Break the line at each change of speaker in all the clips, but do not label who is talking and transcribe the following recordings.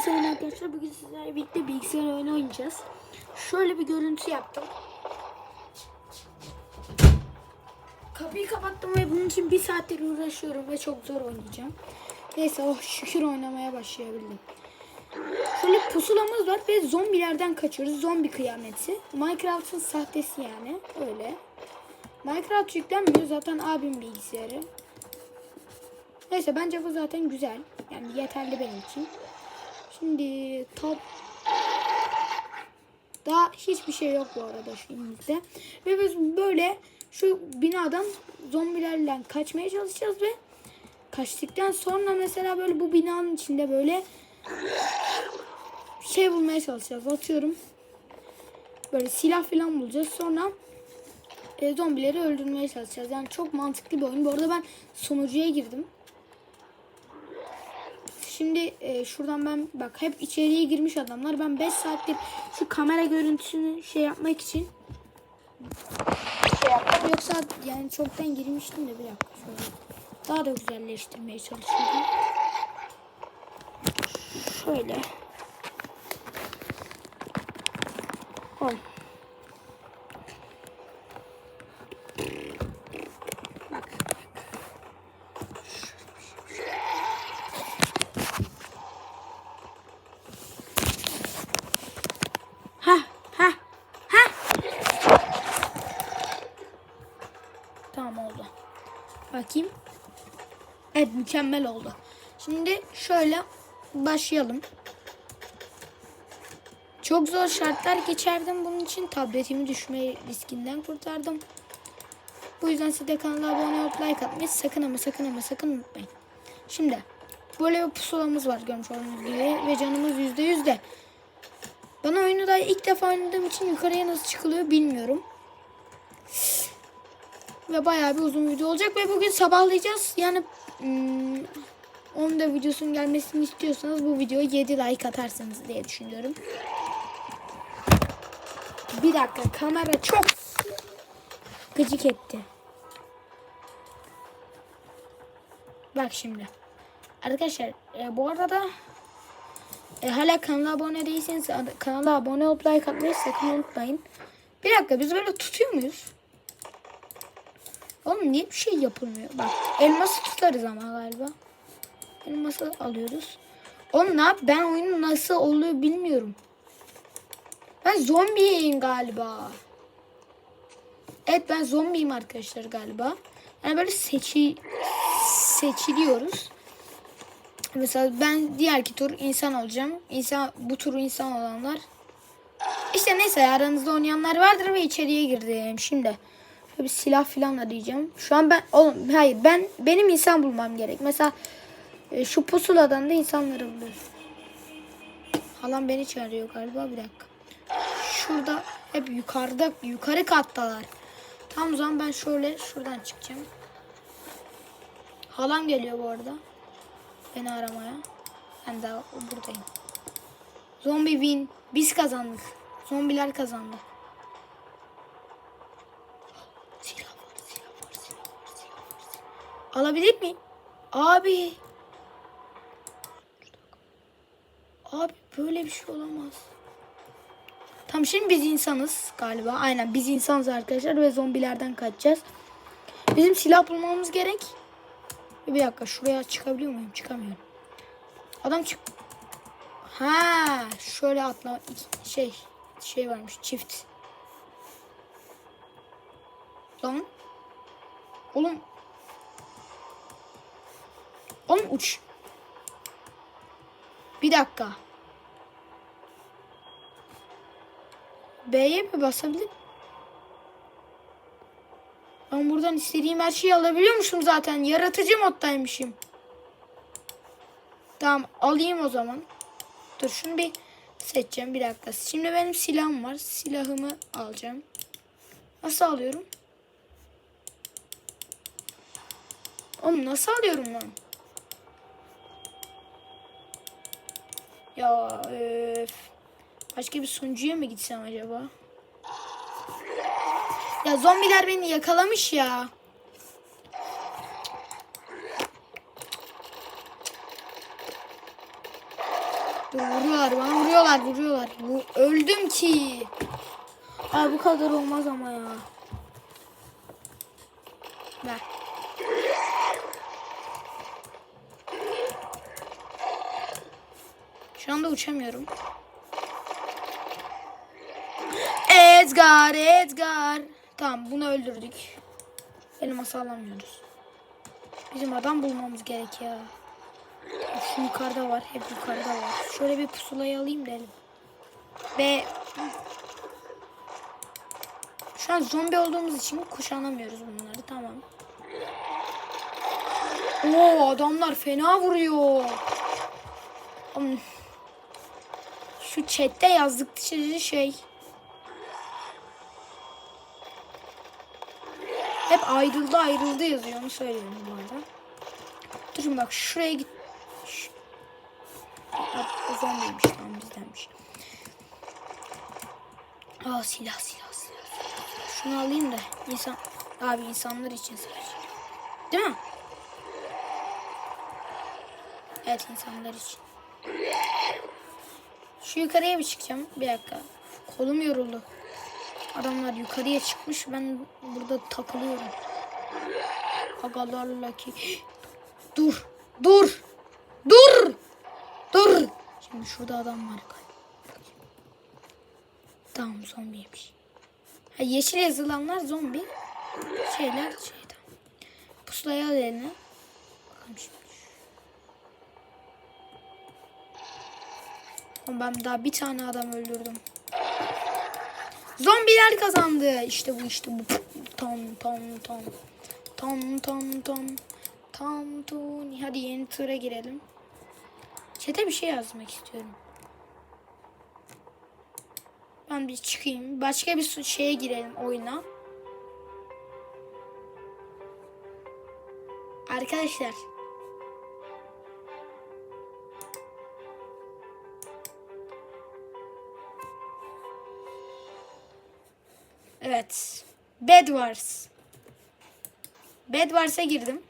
Herkese arkadaşlar. Bugün sizlerle birlikte bilgisayar oyunu oynayacağız. Şöyle bir görüntü yaptım. Kapıyı kapattım ve bunun için bir saattir uğraşıyorum ve çok zor oynayacağım. Neyse oh şükür oynamaya başlayabildim. Şöyle pusulamız var ve zombilerden kaçıyoruz. Zombi kıyameti. Minecraft'ın sahtesi yani. Öyle. Minecraft yüklenmiyor. Zaten abim bilgisayarı. Neyse bence bu zaten güzel. Yani yeterli benim için. Şimdi top daha hiçbir şey yok bu arada şimdimizde. Ve biz böyle şu binadan zombilerle kaçmaya çalışacağız ve kaçtıktan sonra mesela böyle bu binanın içinde böyle şey bulmaya çalışacağız. Atıyorum. Böyle silah falan bulacağız. Sonra e, zombileri öldürmeye çalışacağız. Yani çok mantıklı bir oyun. Bu arada ben sonucuya girdim. Şimdi e, şuradan ben bak hep içeriye girmiş adamlar. Ben 5 saattir şu kamera görüntüsünü şey yapmak için şey yaptım. Yoksa yani çoktan girmiştim de bir dakika şöyle. Daha da güzelleştirmeye çalışıyorum. Şöyle. Oy. Ha ha ha. Tamam oldu. Bakayım. Evet mükemmel oldu. Şimdi şöyle başlayalım. Çok zor şartlar geçerdim bunun için. Tabletimi düşme riskinden kurtardım. Bu yüzden siz de kanala abone olup like atmayı sakın ama sakın ama sakın unutmayın. Şimdi böyle bir pusulamız var görmüş olduğunuz gibi ve canımız yüzde yüzde. Bana oyunu da ilk defa oynadığım için yukarıya nasıl çıkılıyor bilmiyorum. Ve bayağı bir uzun video olacak ve bugün sabahlayacağız. Yani hmm, onun da videosunun gelmesini istiyorsanız bu videoya 7 like atarsınız diye düşünüyorum. Bir dakika kamera çok gıcık etti. Bak şimdi. Arkadaşlar e, bu arada e, hala kanala abone değilseniz kanala abone olup like atmayı sakın unutmayın. Bir dakika biz böyle tutuyor muyuz? Oğlum niye bir şey yapılmıyor? Bak elması tutarız ama galiba. Elması alıyoruz. Oğlum ne yap? Ben oyunun nasıl oluyor bilmiyorum. Ben zombiyim galiba. Evet ben zombiyim arkadaşlar galiba. Yani böyle seçi seçiliyoruz. Mesela ben diğerki tur insan olacağım. İnsan bu turu insan olanlar. İşte neyse aranızda oynayanlar vardır ve içeriye girdim. Şimdi bir silah falan arayacağım. Şu an ben oğlum hayır ben benim insan bulmam gerek. Mesela e, şu pusuladan da insanları buluyoruz. Halam beni çağırıyor galiba bir dakika. Şurada hep yukarıda yukarı kattalar. Tam o zaman ben şöyle şuradan çıkacağım. Halam geliyor bu arada. Beni aramaya. Ben daha buradayım. Zombi win. Biz kazandık. Zombiler kazandı. Silah var, silah var, silah var, silah var. silah- Alabilir miyim? Abi. Abi böyle bir şey olamaz. Tam şimdi biz insanız galiba. Aynen biz insanız arkadaşlar ve zombilerden kaçacağız. Bizim silah bulmamız gerek. Bir dakika şuraya çıkabiliyor muyum? Çıkamıyorum. Adam çık. Ha, şöyle atla şey şey varmış çift. Lan. Oğlum. Oğlum uç. Bir dakika. B'ye mi basabilir? Ben buradan istediğim her şeyi alabiliyormuşum zaten. Yaratıcı moddaymışım. Tamam alayım o zaman. Dur şunu bir seçeceğim bir dakika. Şimdi benim silahım var. Silahımı alacağım. Nasıl alıyorum? Oğlum nasıl alıyorum lan? Ya öf. Başka bir sunucuya mı gitsem acaba? Ya zombiler beni yakalamış ya. Vuruyorlar bana vuruyorlar vuruyorlar. Bu, öldüm ki. Ay bu kadar olmaz ama ya. Ver. Şu anda uçamıyorum. Edgar, Edgar. Tamam bunu öldürdük. Elması alamıyoruz. Bizim adam bulmamız gerek ya. Şu yukarıda var. Hep yukarıda var. Şöyle bir pusulayı alayım da elim. Ve şu an zombi olduğumuz için kuşanamıyoruz bunları. Tamam. Oo adamlar fena vuruyor. Şu chatte yazdıkları şey. Hep ayrıldı ayrıldı yazıyor onu söylüyorum bu arada. Durun bak şuraya git. Ş- Aa, O zombiymiş tamam bizdenmiş. Aa silah silah. silah. Şunu alayım da insan abi insanlar için sadece. Değil mi? Evet insanlar için. Şu yukarıya bir çıkacağım. Bir dakika. Kolum yoruldu. Adamlar yukarıya çıkmış. Ben burada takılıyorum. Agalarla ki. Dur. Dur. Dur. Dur. Şimdi şurada adam var. Tamam zombiymiş. Ha, yeşil yazılanlar zombi. Şeyler şeyden. Pusulaya eline. Bakalım şimdi. Ben daha bir tane adam öldürdüm. Zombiler kazandı. İşte bu işte bu. Tam tam tam. Tam tam tam. Tam tam. Hadi yeni tura girelim. Çete bir şey yazmak istiyorum. Ben bir çıkayım. Başka bir şeye girelim oyuna. Arkadaşlar. Evet. Bed Wars. Bed Wars'a girdim.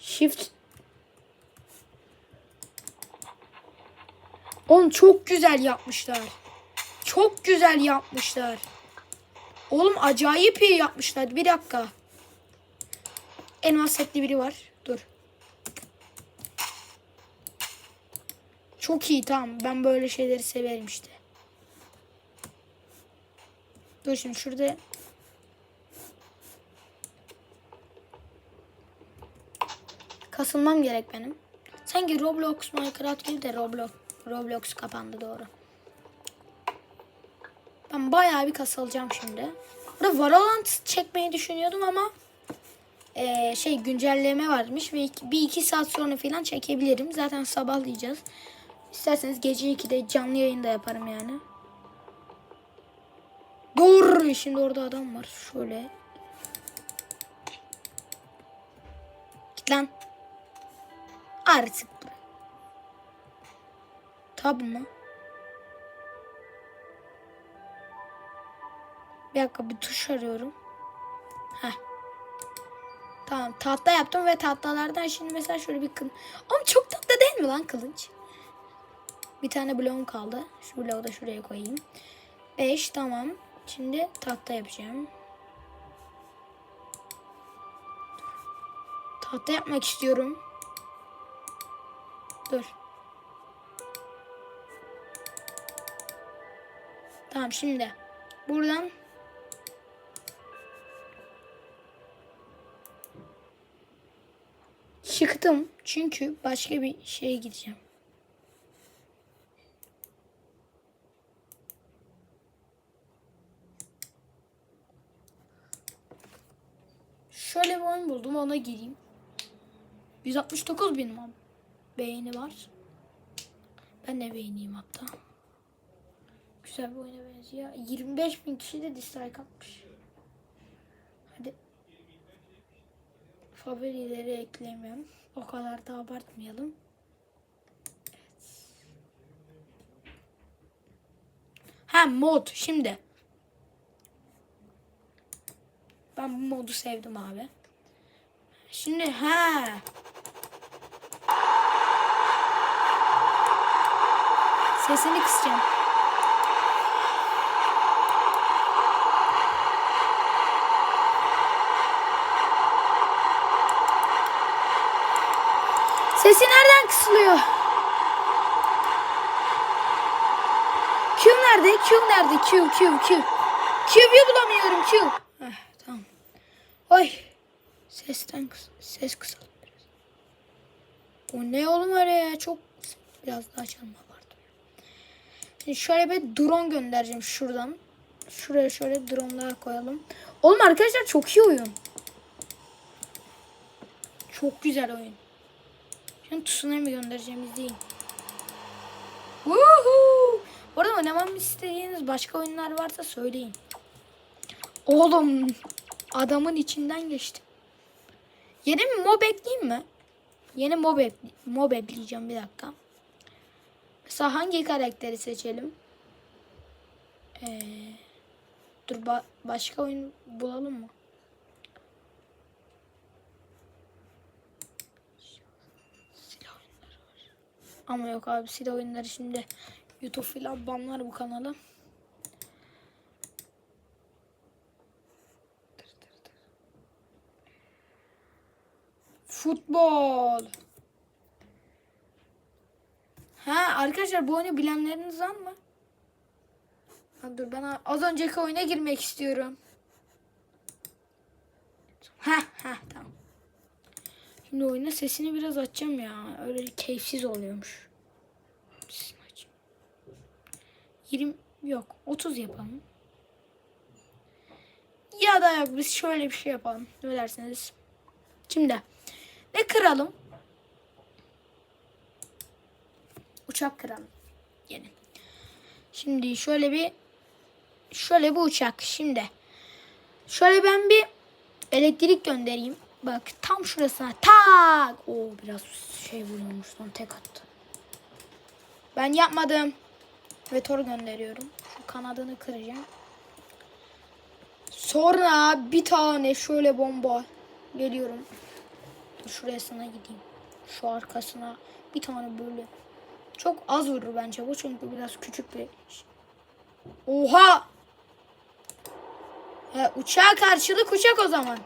Shift. Oğlum çok güzel yapmışlar. Çok güzel yapmışlar. Oğlum acayip iyi yapmışlar. Bir dakika. Elmas setli biri var. Dur. Çok iyi tamam. Ben böyle şeyleri severim işte. Dur şimdi şurada kasılmam gerek benim. Sanki Roblox Minecraft gibi de Roblox Roblox kapandı doğru. Ben bayağı bir kasılacağım şimdi. Burada Valorant çekmeyi düşünüyordum ama eee, şey güncelleme varmış ve bir iki saat sonra falan çekebilirim. Zaten sabahlayacağız. İsterseniz gece 2'de canlı yayında yaparım yani. Dur! Şimdi orada adam var. Şöyle. Git lan. Artık. Tab mı? Bir dakika bir tuş arıyorum. Heh. Tamam tahta yaptım ve tahtalardan şimdi mesela şöyle bir kılıç. Oğlum çok tatlı değil mi lan kılıç? Bir tane bloğum kaldı. Şu bloğu da şuraya koyayım. 5 tamam. Şimdi tahta yapacağım. Tahta yapmak istiyorum. Dur. Tamam şimdi. Buradan çıktım. Çünkü başka bir şeye gideceğim. Şöyle bir oyun buldum ona gireyim. 169 bin mi? beğeni var. Ben de beğeneyim hatta. Güzel bir oyuna benziyor. 25 bin kişi de dislike atmış. Hadi. Favorileri eklemiyorum. O kadar da abartmayalım. Evet. Ha mod şimdi. Ben bu modu sevdim abi. Şimdi ha. Sesini kısacağım. Sesi nereden kısılıyor? Q nerede? Q nerede? Q, Q, Q. Q'yu bulamıyorum Q. Sesten kıs ses kısalım biraz. O ne oğlum öyle ya? Çok biraz daha açalım pardon. Şimdi şöyle bir drone göndereceğim şuradan. Şuraya şöyle dronelar koyalım. Oğlum arkadaşlar çok iyi oyun. Çok güzel oyun. Şimdi tsunami göndereceğim izleyin. Woohoo! Bu arada oynamamı istediğiniz başka oyunlar varsa söyleyin. Oğlum adamın içinden geçtim. Yeni bir mob ekleyeyim mi? Yeni mob, ekle- mob ekleyeceğim bir dakika. Mesela hangi karakteri seçelim? Ee, dur ba- başka oyun bulalım mı? Ama yok abi silah oyunları şimdi YouTube filan banlar bu kanalı. Futbol. Ha arkadaşlar bu oyunu bilenleriniz var mı? Ha, dur ben az önceki oyuna girmek istiyorum. Ha ha tamam. Şimdi oyuna sesini biraz açacağım ya. Öyle keyifsiz oluyormuş. Sesini açayım. 20 yok 30 yapalım. Ya da yok biz şöyle bir şey yapalım. Ne dersiniz? Şimdi ne kıralım? Uçak kıralım. Yeni. Şimdi şöyle bir şöyle bir uçak. Şimdi şöyle ben bir elektrik göndereyim. Bak tam şurasına tak. Oo biraz şey vuruyormuş lan tek attı. Ben yapmadım. Ve tor gönderiyorum. Şu kanadını kıracağım. Sonra bir tane şöyle bomba geliyorum. Şurasına gideyim. Şu arkasına bir tane böyle. Çok az vurur bence bu çünkü biraz küçük bir şey. Oha! He, uçağa karşılık uçak o zaman.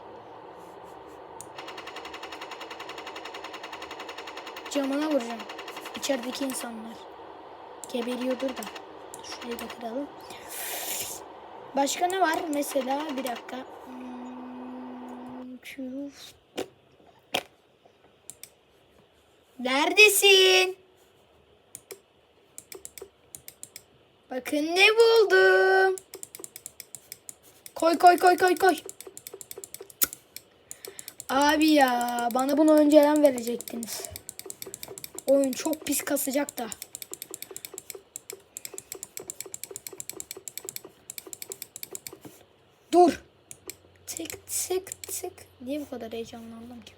Camına vuracağım. İçerideki insanlar. Geberiyordur da. Şurayı da kıralım. Başka ne var? Mesela bir dakika. Hmm, Neredesin? Bakın ne buldum. Koy koy koy koy koy. Abi ya bana bunu önceden verecektiniz. Oyun çok pis kasacak da. Dur. Tık tık tık. Niye bu kadar heyecanlandım ki?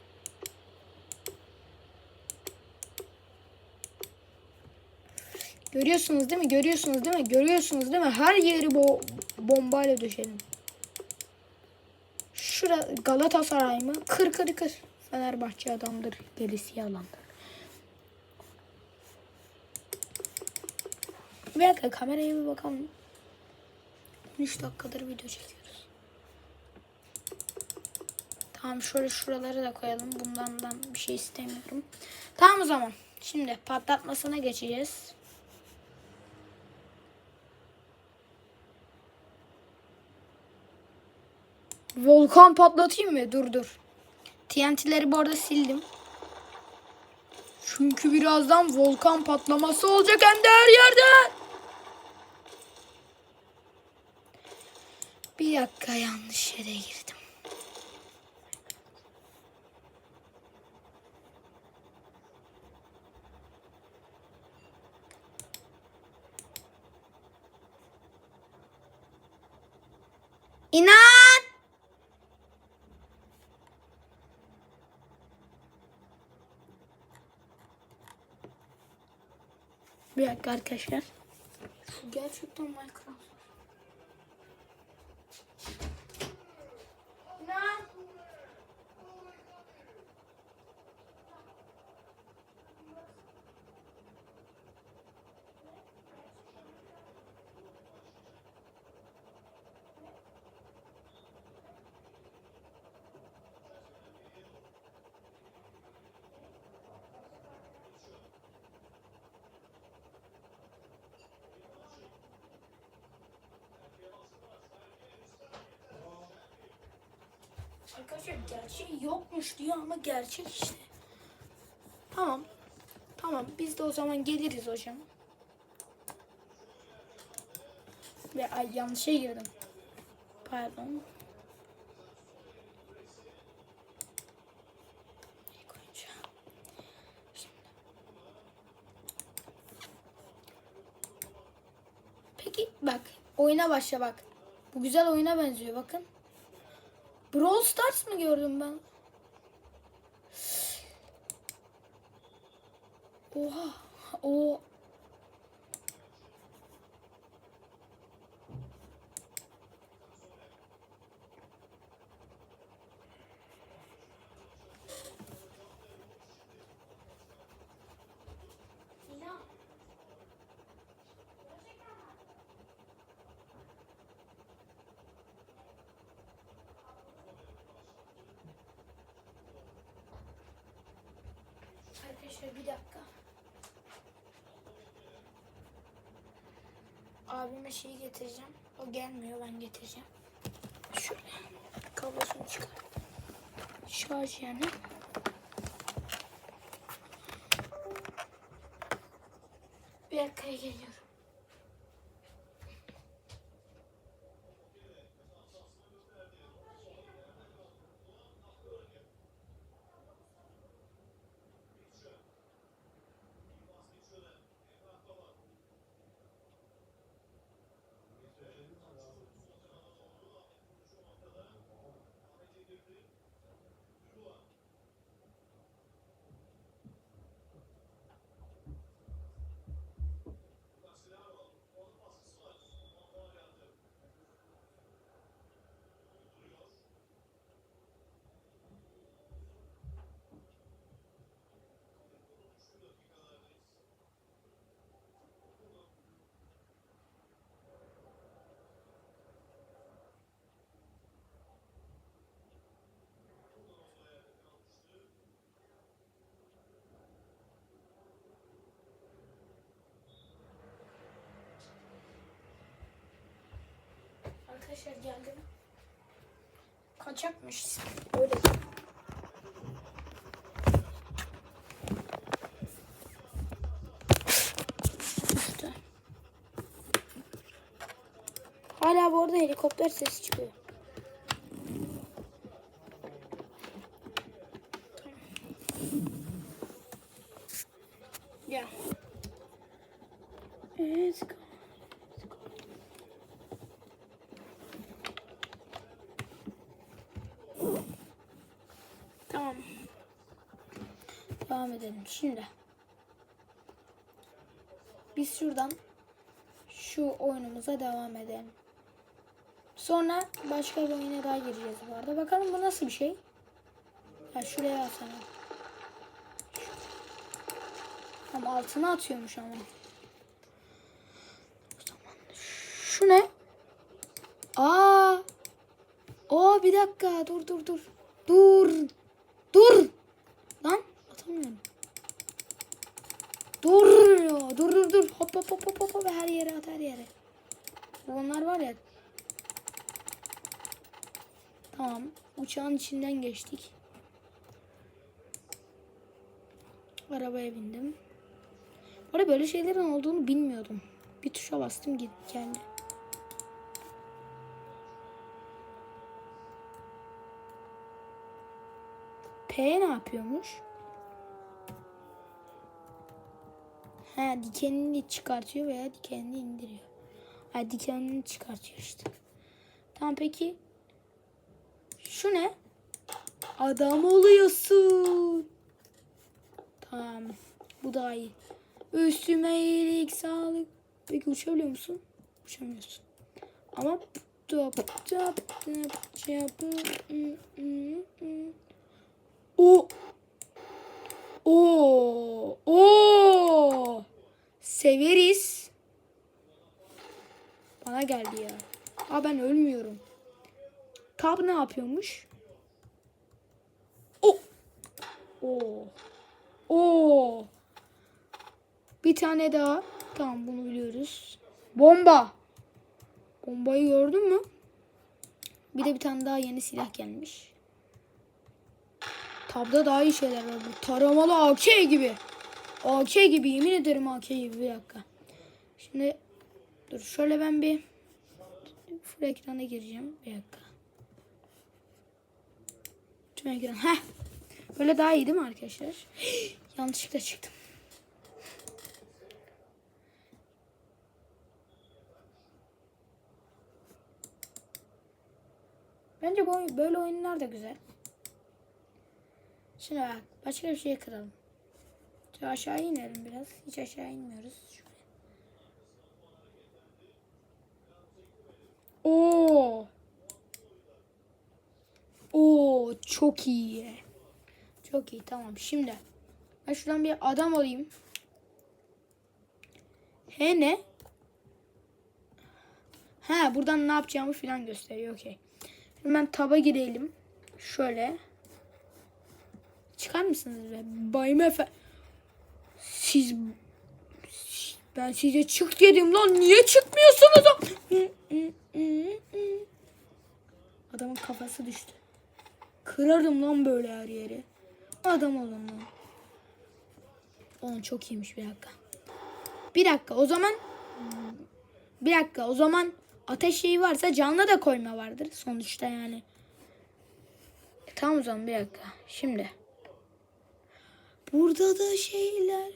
Görüyorsunuz değil mi? Görüyorsunuz değil mi? Görüyorsunuz değil mi? Her yeri bo bombayla döşelim. Şura Galatasaray mı? Kır kır kır. Fenerbahçe adamdır. Gerisi yalandır. Bir dakika kameraya bir bakalım. 13 dakikadır video çekiyoruz. Tamam şöyle şuraları da koyalım. Bundan bir şey istemiyorum. Tamam o zaman. Şimdi patlatmasına geçeceğiz. Volkan patlatayım mı? Dur dur. TNT'leri bu arada sildim. Çünkü birazdan volkan patlaması olacak hem de her yerde. Bir dakika yanlış yere girdim. İnan! Bir dakika arkadaşlar. Şu gerçekten Minecraft. İnan! Arkadaşlar gerçeği yokmuş diyor ama gerçek işte. Tamam. Tamam biz de o zaman geliriz hocam. Ve ay yanlışa girdim. Pardon. Peki bak oyuna başla bak. Bu güzel oyuna benziyor bakın. Brawl Stars mı gördüm ben? Oha. O Arkadaşlar bir dakika. Abime şeyi getireceğim. O gelmiyor ben getireceğim. Şöyle kablosunu çıkar. Şarj yani. Bir dakikaya geliyorum. Arkadaşlar geldim. Kaçakmış. Öyle. Hala bu arada helikopter sesi çıkıyor. Ya. Let's go. Tamam. Devam edelim. Şimdi. Biz şuradan şu oyunumuza devam edelim. Sonra başka bir oyuna daha gireceğiz bu arada. Bakalım bu nasıl bir şey. Ya şuraya atsana. Tam altına atıyormuş ama. O Şu ne? Aa! Aa bir dakika dur dur dur. Dur. Dur. Lan atamıyorum. Dur. ya, Dur dur dur. Hop hop hop hop hop, hop. her yere at her yere. Onlar var ya. Tamam. Uçağın içinden geçtik. Arabaya bindim. Arada böyle şeylerin olduğunu bilmiyordum. Bir tuşa bastım git geldi. P ne yapıyormuş? Ha dikenini çıkartıyor veya dikenini indiriyor. Ha dikenini çıkartıyor işte. Tamam peki. Şu ne? Adam oluyorsun. Tamam. Bu daha iyi. Üstüme iyilik, sağlık. Peki uçabiliyor musun? Uçamıyorsun. Ama top top top o o o severiz. Bana geldi ya. Aa ben ölmüyorum. Tab ne yapıyormuş? O o o bir tane daha. Tamam bunu biliyoruz. Bomba. Bombayı gördün mü? Bir de bir tane daha yeni silah gelmiş. Tabda daha iyi şeyler var. Bu taramalı AK gibi. AK gibi yemin ederim AK gibi bir dakika. Şimdi dur şöyle ben bir full ekrana gireceğim. Bir dakika. Tüm ekran. Heh. Böyle daha iyi değil mi arkadaşlar? Yanlışlıkla çıktım. Bence bu oyun- böyle oyunlar da güzel. Şimdi bak başka bir şey kıralım. Şöyle aşağı inelim biraz. Hiç aşağı inmiyoruz. Şöyle. Oo. Oo çok iyi. Çok iyi tamam. Şimdi ben şuradan bir adam alayım. He ne? Ha buradan ne yapacağımı falan gösteriyor. Okey. Hemen taba girelim. Şöyle. Çıkar mısınız be? Bayım efe. Siz ben size çık dedim lan. Niye çıkmıyorsunuz? Adamın kafası düştü. Kırarım lan böyle her yeri. Adam olun lan. Oğlum çok iyiymiş bir dakika. Bir dakika o zaman bir dakika o zaman ateş şeyi varsa canlı da koyma vardır sonuçta yani. E, tamam o zaman bir dakika. Şimdi. Burada da şeyler.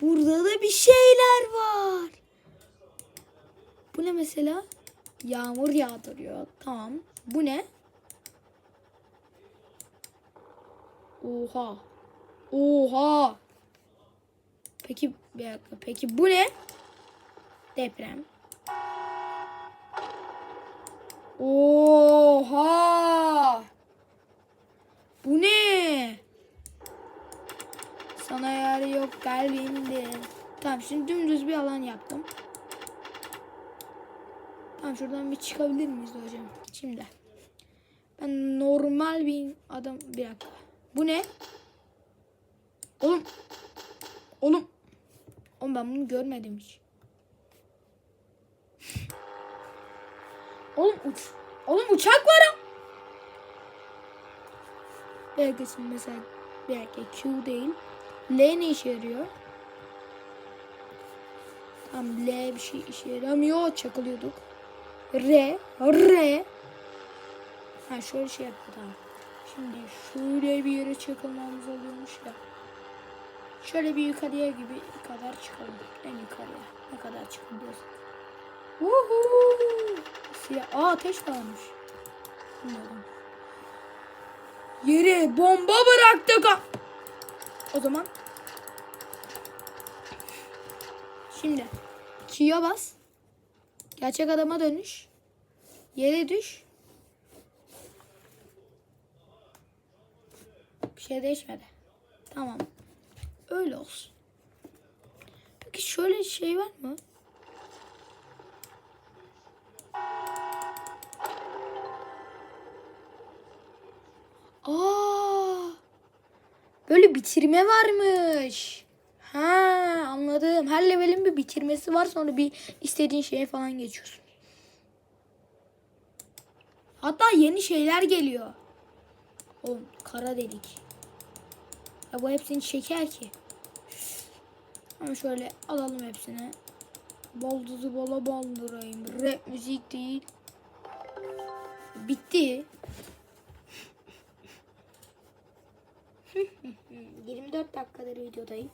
Burada da bir şeyler var. Bu ne mesela? Yağmur yağdırıyor. Tamam. Bu ne? Oha. Oha. Peki bir dakika. Peki bu ne? Deprem. Oha. Bu ne? Sana yer yok kalbimde. Tamam şimdi dümdüz bir alan yaptım. Tamam şuradan bir çıkabilir miyiz hocam? Şimdi. Ben normal bir adam bir dakika. Bu ne? Oğlum. Oğlum. Oğlum ben bunu görmedim hiç. Oğlum uç. Oğlum uçak var şimdi mesela dakika Q değil. L ne işe yarıyor? Tamam L bir şey işe yaramıyor. Çakılıyorduk. R. R. Ha şöyle şey yapıyor. Şimdi şöyle bir yere çakılmamız oluyormuş ya. Şöyle bir yukarıya gibi kadar çıkalım. En yukarıya. Ne kadar çıkabiliyorsak. Woohoo! Siyah. Aa ateş varmış. Bilmiyorum. Yere bomba bıraktık. O zaman. Şimdi. Q'ya bas. Gerçek adama dönüş. Yere düş. Şey değişmedi. Tamam. Öyle olsun. Peki şöyle şey var mı? Aa! Böyle bitirme varmış. Ha anladım. Her levelin bir bitirmesi var sonra bir istediğin şeye falan geçiyorsun. Hatta yeni şeyler geliyor. Oğlum kara delik. Ya bu hepsini çeker ki. Ama şöyle alalım hepsini. Balduzu bola bandırayım. Rap müzik değil. Bitti. 24 dakikadır videodayım.